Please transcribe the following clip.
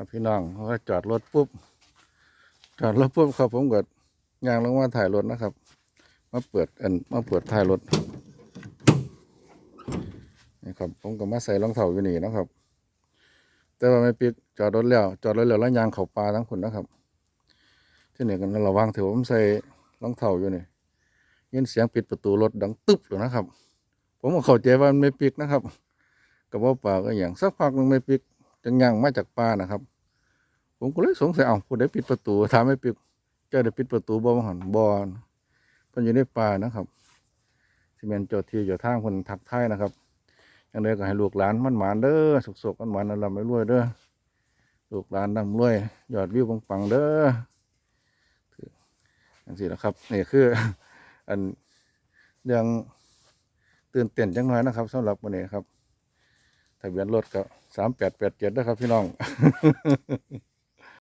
ครับพี่น้องเขาก็จอดรถปุ๊บ จอดรถปุ๊บครับผมก็ยางลงมาถ่ายรถนะครับ มาเปิดอันมาเปิดถ่ายรถนี่ครับผมก็มาใส่รองเท้าอยู่นี่นะครับ แต่ว่าไม่ปิดจอดรถแล้ว จอดรถแล้วแล้วยางเขาปลาทั้งคนนะครับ ที่นี่กันระวังถือผมใส่รองเท้าอยู่นี่ยินเสียงปิดประตูรถดังตึ๊บเลยนะครับ ผมก็เข้าใจว่ามันไม่ปิดนะครับกับว่าป่าก็อย่างสักพักมันไม่ปิด จังย่างมาจากป่านะครับ ผมก็เลยสงสัยเอาผู้ใดปิดประตูถามไม่ปิดเจ้าได้ปิดประตูบ่มาหันบ่เพิ่นอยู่ในป่านะครับสิแม่นจ้าที่จ้าทางเพิ่นทักทายนะครับอย่างใดก็ให้ลูกหลานมันหมานเด้อสุขๆมันหมานนั่นล่ะไม่รวยเด้อลูกหลานร่ำรวยยอดวิวปังๆเด้อจังซี่นะครับนี่คือ อันเรื่องตื่นเต้นจังน้อยนะครับสำหรับวันนี้ครับ ทะเบียนรถก็สามแปดแปดเจ็ดนะครับพี่น้อง